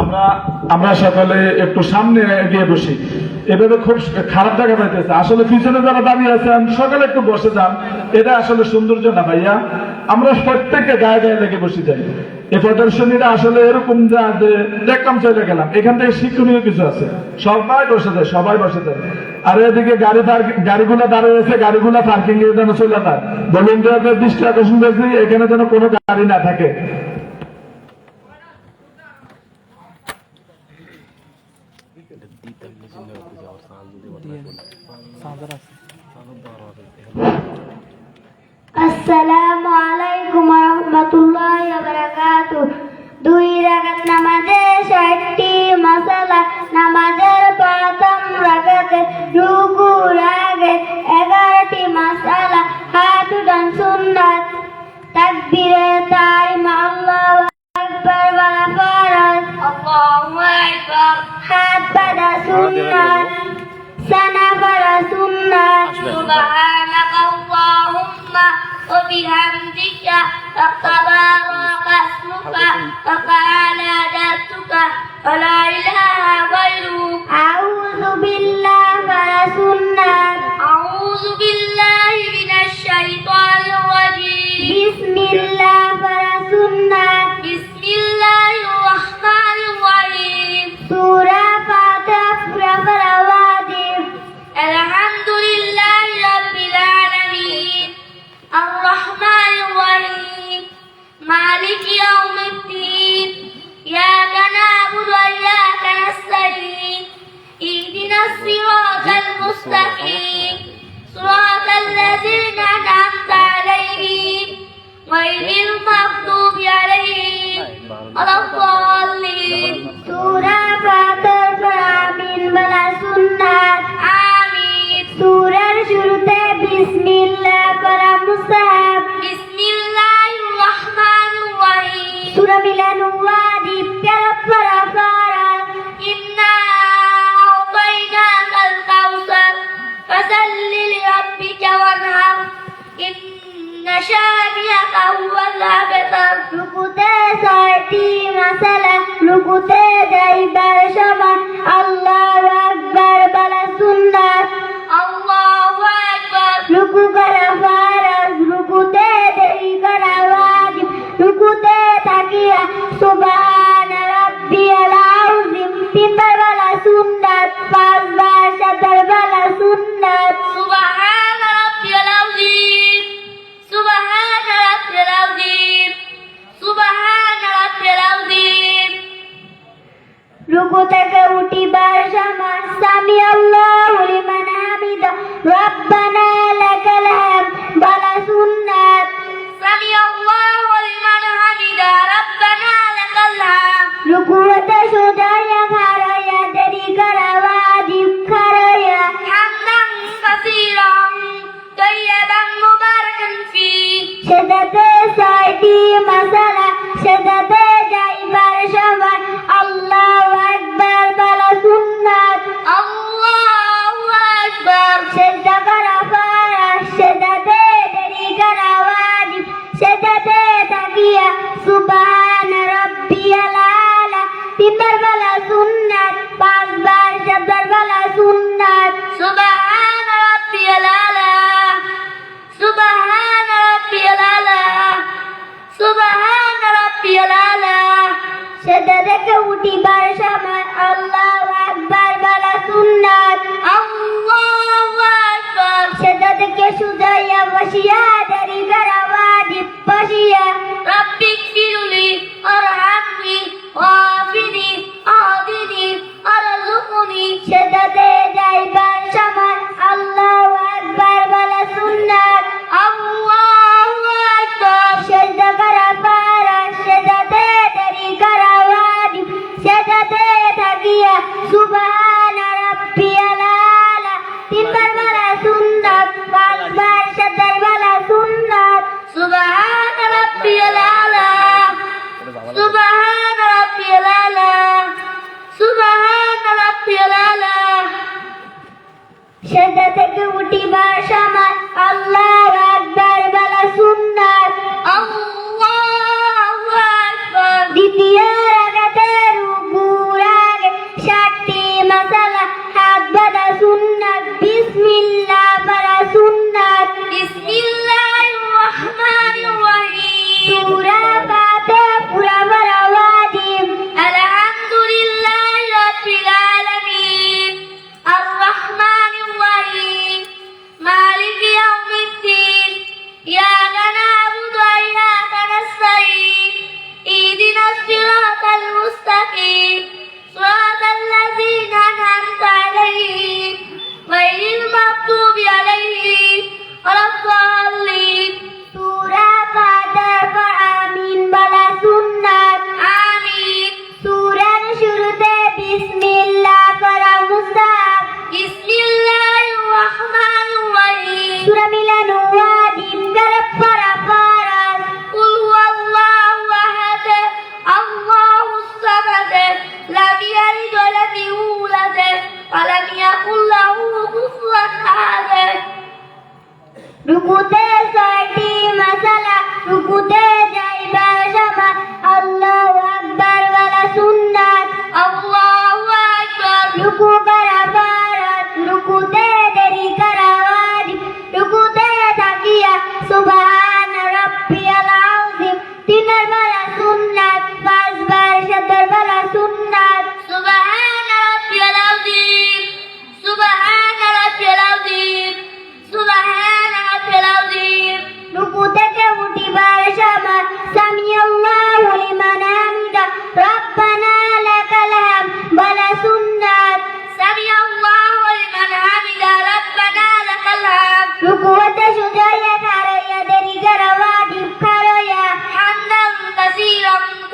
আমরা আমরা সকালে একটু সামনে এগিয়ে বসি। এভাবে খুব খারাপ দেখা পাইতেছে আসলে পিছনে যারা দাঁড়িয়ে আছেন সকালে একটু বসে যান। এটা আসলে সৌন্দর্য না ভাইয়া। আমরা প্রত্যেককে গায়ে গায়ে লেগে বসে যাই। এই আসলে এরকম যা যে দেখলাম, চলে গেলাম। এখান থেকে শিক্ষণীয় কিছু আছে। সবাই বসে যায়, সবাই বসে যায়। আর এদিকে গাড়ি গাড়িগুলো দাঁড়িয়ে গাড়িগুলো পার্কিং এর জন্য চলে যায়। বলুন দৃষ্টি আকর্ষণ করেছি, এখানে যেন কোনো গাড়ি না থাকে। আসসালামু আলাইকুম রহমতুল্লাহ বারাকাত দুই রাকাত নামাজে ষাটটি মশালা নামাজের প্রথম রাকাতে রুকু ولا إله غيره লুকুতে ছয়টি মশালা লুকুতে যায়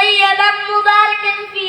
في يدا مبارك في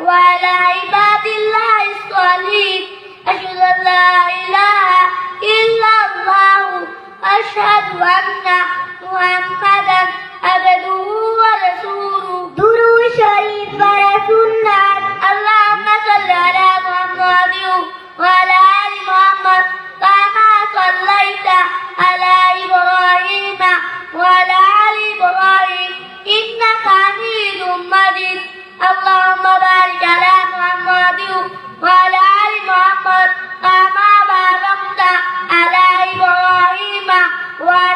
وعلى عباد الله الصالحين أشهد أن لا إله إلا الله أشهد أن محمدا عبده ورسوله درو شريف ولا سنة اللهم صل على محمد وعلى Bye.